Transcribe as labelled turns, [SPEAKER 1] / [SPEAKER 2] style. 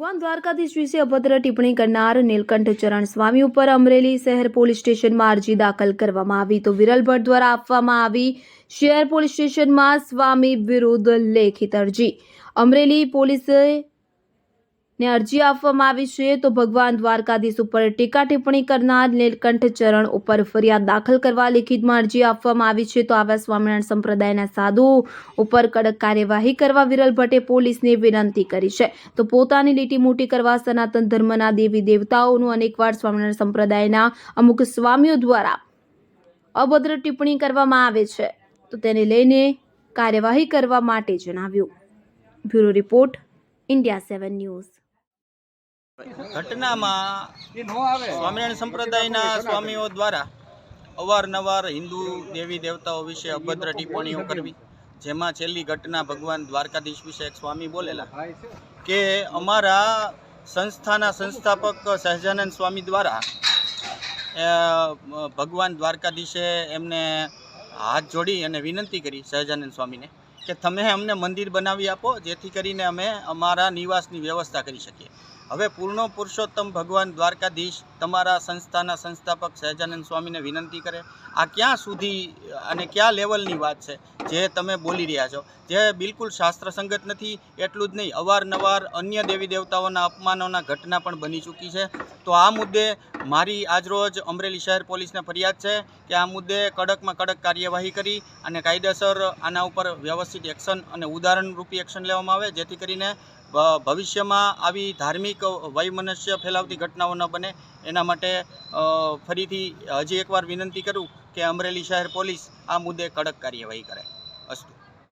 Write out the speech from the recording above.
[SPEAKER 1] ભગવાન દ્વારકાધીશ વિશે અભદ્ર ટિપ્પણી કરનાર નીલકંઠ ચરણ સ્વામી ઉપર અમરેલી શહેર પોલીસ સ્ટેશનમાં અરજી દાખલ કરવામાં આવી. તો વિરલ ભટ્ટ દ્વારા આપવામાં આવી શહેર પોલીસ સ્ટેશનમાં સ્વામી વિરુદ્ધ લેખિત અરજી. અમરેલી પોલીસે ને અરજી આપવામાં આવી છે, તો ભગવાન દ્વારકાધીશ ઉપર ટીકા ટિપ્પણી કરનાર નીલકંઠ ચરણ ઉપર ફરિયાદ દાખલ કરવા લેખિતમાં અરજી આપવામાં આવી છે, તો આવા સ્વામિનારાયણ સંપ્રદાયના સાધુ ઉપર કડક કાર્યવાહી કરવા વિરલ ભટ્ટે પોલીસને વિનંતી કરી છે. તો પોતાની લીટી મોટી કરવા સનાતન ધર્મના દેવી દેવતાઓનું અનેકવાર સ્વામિનારાયણ સંપ્રદાયના અમુક સ્વામીઓ દ્વારા અભદ્ર ટિપ્પણી કરવામાં આવે છે. તો તેને લઈને કાર્યવાહી કરવા માટે જણાવ્યું. Bureau report, India seven news.
[SPEAKER 2] ઘટનામાં સ્વામિનારાયણ સંપ્રદાયના સ્વામીઓ દ્વારા અવારનવાર હિન્દુ દેવી દેવતાઓ વિશે અભદ્ર ટિપ્પણીઓ કરવી. જેમાં છેલ્લી ઘટના ભગવાન દ્વારકાધીશ વિશે એક સ્વામી બોલેલા કે અમારા સંસ્થાના સંસ્થાપક સહજાનંદ સ્વામી દ્વારા ભગવાન દ્વારકાધીશે એમને હાથ જોડી અને વિનંતી કરી સહજાનંદ સ્વામીને કે તમે અમને મંદિર બનાવી આપો જેથી કરીને અમે અમારા નિવાસની વ્યવસ્થા કરી શકીએ. હવે પૂર્ણ પુરુષોત્તમ ભગવાન દ્વારકાધીશ તમારા સંસ્થાના સંસ્થાપક સહજાનંદ સ્વામીને વિનંતી કરે, આ ક્યાં સુધી અને કયા લેવલની વાત છે? જે તમે બોલી રહ્યા છો. જે બિલકુલ શાસ્ત્રસંગત નથી, એટલું જ નહીં, અવારનવાર અન્ય દેવી દેવતાઓના અપમાનોના ઘટના પણ બની ચૂકી છે. તો આ મુદ્દે મારી આજરોજ અમરેલી શહેર પોલીસને ફરિયાદ છે કે આ મુદ્દે કડકમાં કડક કાર્યવાહી કરી અને કાયદેસર આના ઉપર વ્યવસ્થિત એક્શન અને ઉદાહરણરૂપી એક્શન લેવામાં આવે, જેથી કરીને ભવિષ્યમાં આવી ધાર્મિક વયમનસ્ય ફેલાવતી ઘટનાઓ ન બને. એના માટે ફરીથી હજી એકવાર વિનંતી કરું કે અમરેલી શહેર પોલીસ આ મુદ્દે કડક કાર્યવાહી કરે. અસ્તુ.